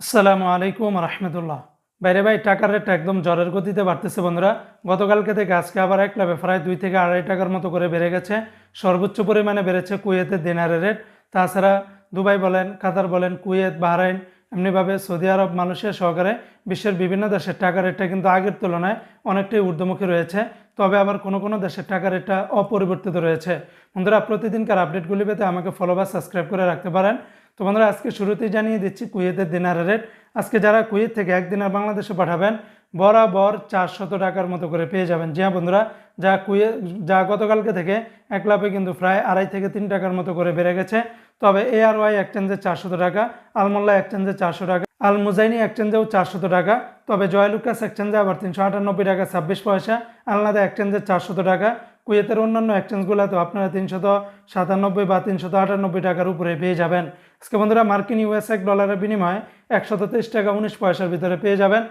আসসালামু আলাইকুম রহমতুল্লাহ। বাইরে ভাই, টাকার রেটটা একদম জ্বরের গতিতে বাড়তেছে বন্ধুরা। গতকালকে থেকে আজকে আবার এক লাভে প্রায় দুই থেকে আড়াই টাকার মতো করে বেড়ে গেছে। সর্বোচ্চ পরিমাণে বেড়েছে কুয়েতের দিনারের রেট তাছাড়া দুবাই বলেন, কাতার বলেন, কুয়েত, বাহরাইন, এমনিভাবে সৌদি আরব, মালয়েশিয়া সহকারে বিশ্বের বিভিন্ন দেশের টাকা রেটটা কিন্তু আগের তুলনায় অনেকটাই ঊর্ধ্বমুখী রয়েছে। তবে আবার কোনো কোনো দেশের টাকা রেটটা অপরিবর্তিত রয়েছে। বন্ধুরা, প্রতিদিনকার আপডেটগুলি পেতে আমাকে ফলো বা সাবস্ক্রাইব করে রাখতে পারেন। তো বন্ধুরা, আজকে শুরুতেই জানিয়ে দিচ্ছি কুয়েতের দিনারের রেট। আজকে যারা কুয়েত থেকে এক দিনার বাংলাদেশে পাঠাবেন, বরাবর চারশত টাকার মতো করে পেয়ে যাবেন। জি হ্যাঁ বন্ধুরা, যা কুয়ে যা গতকালকে থেকে এক লাভে কিন্তু প্রায় আড়াই থেকে তিন টাকার মতো করে বেড়ে গেছে। তবে এ আর ওয়াই এক্সচেঞ্জে চারশত টাকা, আলমোল্লা এক্সচেঞ্জে চারশো টাকা আল মুজাইনি এক্সচেঞ্জেও চারশত টাকা, তবে জয়লুকাস এক্সচেঞ্জে আবার তিনশো আটানব্বই টাকা ছাব্বিশ পয়সা, আলনাদা এক্সচেঞ্জে চারশত টাকা কুয়েতের অন্যান্য এক্সচেঞ্জগুলোতে আপনারা তিনশত সাতানব্বই বা তিনশত আটানব্বই টাকার উপরে পেয়ে যাবেন। আজকে বন্ধুরা, মার্কিন ইউএস এক ডলারের বিনিময়ে একশত তেইশ টাকা উনিশ পয়সার ভিতরে পেয়ে যাবেন।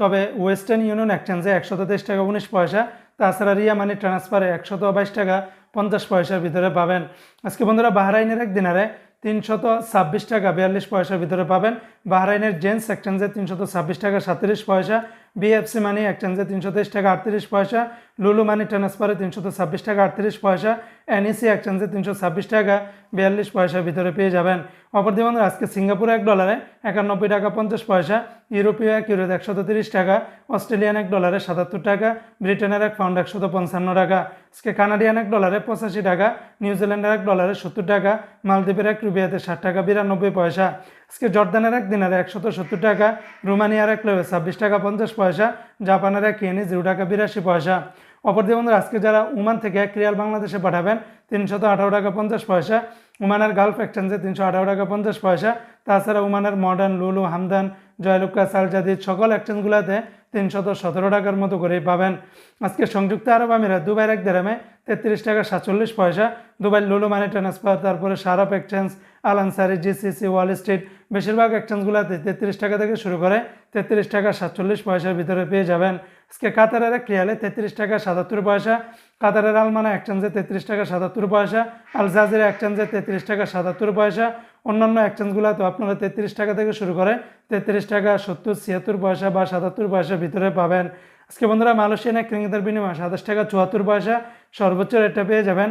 তবে ওয়েস্টার্ন ইউনিয়ন এক্সচেঞ্জে একশত তেইশ টাকা উনিশ পয়সা, তাছাড়া রিয়া মানি ট্রান্সফারে একশত বাইশ টাকা পঞ্চাশ পয়সার ভিতরে পাবেন। আজকে বন্ধুরা, বাহরাইনের এক দিনারে তিনশত ছাব্বিশ টাকা বিয়াল্লিশ পয়সার ভিতরে পাবেন। বাহরাইনের জেন্টস এক্সচেঞ্জে তিনশত ছাব্বিশ টাকা সাতত্রিশ পয়সা বিএফসি মানি এক্সচেঞ্জে তিনশো তেইশ টাকা আটত্রিশ পয়সা লুলু মানি ট্রান্সফারে তিনশো ছাব্বিশ টাকা আটত্রিশ পয়সা এনইসি এক্সচেঞ্জে তিনশো ছাব্বিশ টাকা, বিয়াল্লিশ পয়সার ভিতরে পেয়ে যাবেন। অপরদি বন্ধুরা আজকে সিঙ্গাপুর এক ডলারে একানব্বই টাকা, পঞ্চাশ পয়সা, ইউরোপীয় এক ইউরোতে একশত তিরিশ টাকা, অস্ট্রেলিয়ান এক ডলারে সাতাত্তর টাকা, ব্রিটেনের এক পাউন্ড একশত পঞ্চান্ন টাকা, আজকে কানাডিয়ান এক ডলারে পঁচাশি টাকা নিউজিল্যান্ডের এক ডলারে সত্তর টাকা, মালদ্বীপের এক রুবিয়াতে ষাট টাকা, বিরানব্বই পয়সা, আজকে জর্দানের এক দিনের একশত সত্তর টাকা, রোমানিয়ার এক লেবে ছাব্বিশ টাকা, পঞ্চাশ পয়সা, জাপানের এক ইয়েনি জিরো টাকা, বিরাশি পয়সা। অপরদিকে বন্ধুরা, আজকে যারা উমান থেকে রিয়াল বাংলাদেশে পাঠাবেন, তিনশত আঠারো টাকা পঞ্চাশ পয়সা। উমানের গালফ এক্সচেঞ্জে তিনশো আঠারো টাকা পঞ্চাশ পয়সা। তাছাড়া উমানের মডার্ন লুলু হামদান জয়লুকা সালজাদিদ সকল এক্সচেঞ্জগুলোতে তিনশত সতেরো টাকার মতো করেই পাবেন। আজকে সংযুক্ত আরব আমিরাত দুবাইয়ের এক দেরামে তেত্রিশ টাকা সাতচল্লিশ পয়সা। দুবাই লুলু মানি ট্রান্সফার তারপরে Sharaf exchange Al Ansari GCC Wall Street বেশিরভাগ এক্সচেঞ্জগুলোতে তেত্রিশ টাকা থেকে শুরু করে তেত্রিশ টাকা সাতচল্লিশ পয়সার ভিতরে পেয়ে যাবেন। আজকে কাতারের এক তেত্রিশ টাকা সাতাত্তর পয়সা, কাতারের আলমানা এক্সচেঞ্জে তেত্রিশ টাকা সাতাত্তর পয়সা আল জাজিরা এক্সচেঞ্জে তেত্রিশ টাকা সাতাত্তর পয়সা, অন্যান্য এক্সচেঞ্জগুলোতে আপনারা তেত্রিশ টাকা থেকে শুরু করে তেত্রিশ টাকা সত্তর, ছিয়াত্তর পয়সা বা সাতাত্তর পয়সার ভিতরে পাবেন। আজকে বন্ধুরা মালয়েশিয়ান এক রিঙ্গিতের বিনিময়ে সাতাশ টাকা চুয়াত্তর পয়সা সর্বোচ্চ রেটটা পেয়ে যাবেন।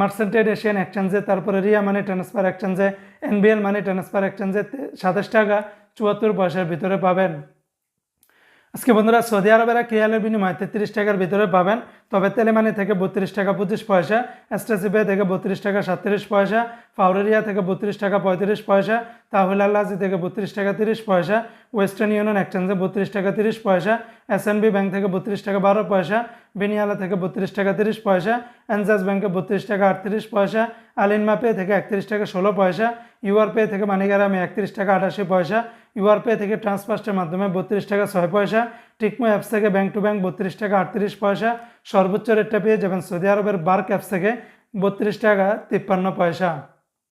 মার্সেন্টেড এশিয়ান এক্সচেঞ্জে তারপরে রিয়া মানি ট্রান্সফার এক্সচেঞ্জে এনবিএল মানি ট্রান্সফার এক্সচেঞ্জে সাতাশ টাকা চুয়াত্তর পয়সার ভিতরে পাবেন। আজকে বন্ধুরা সৌদি আরবের এক বিনিময়ে তেত্রিশ টাকার ভিতরে পাবেন। তবে তেলেমানি থেকে বত্রিশ টাকা পঁচিশ পয়সা এস্টাসিপে থেকে বত্রিশ টাকা সাতত্রিশ পয়সা, ফাউরেরিয়া থেকে বত্রিশ টাকা পঁয়ত্রিশ পয়সা, তাহুল আল্লাজি থেকে বত্রিশ টাকা তিরিশ পয়সা, ওয়েস্টার্ন ইউনিয়ন এক্সচেঞ্জে বত্রিশ টাকা তিরিশ পয়সা এসএনবি ব্যাংক থেকে বত্রিশ টাকা বারো পয়সা, বেনিয়ালা থেকে বত্রিশ টাকা তিরিশ পয়সা, এনজাস ব্যাংকে বত্রিশ টাকা আটত্রিশ পয়সা আলিনমা পে থেকে একত্রিশ টাকা ষোলো পয়সা ইউআর পে থেকে মানিকারামে একত্রিশ টাকা আঠাশি পয়সা ইউআর পে থেকে ট্রান্সফার্স্টের মাধ্যমে বত্রিশ টাকা ছয় পয়সা, টিকমো অ্যাপস থেকে ব্যাংক টু ব্যাংক বত্রিশ টাকা আটত্রিশ পয়সা, সর্বোচ্চ রেটটা পেয়ে যাবেন সৌদি আরবের বার্ক অ্যাপস থেকে বত্রিশ টাকা তিপ্পান্ন পয়সা।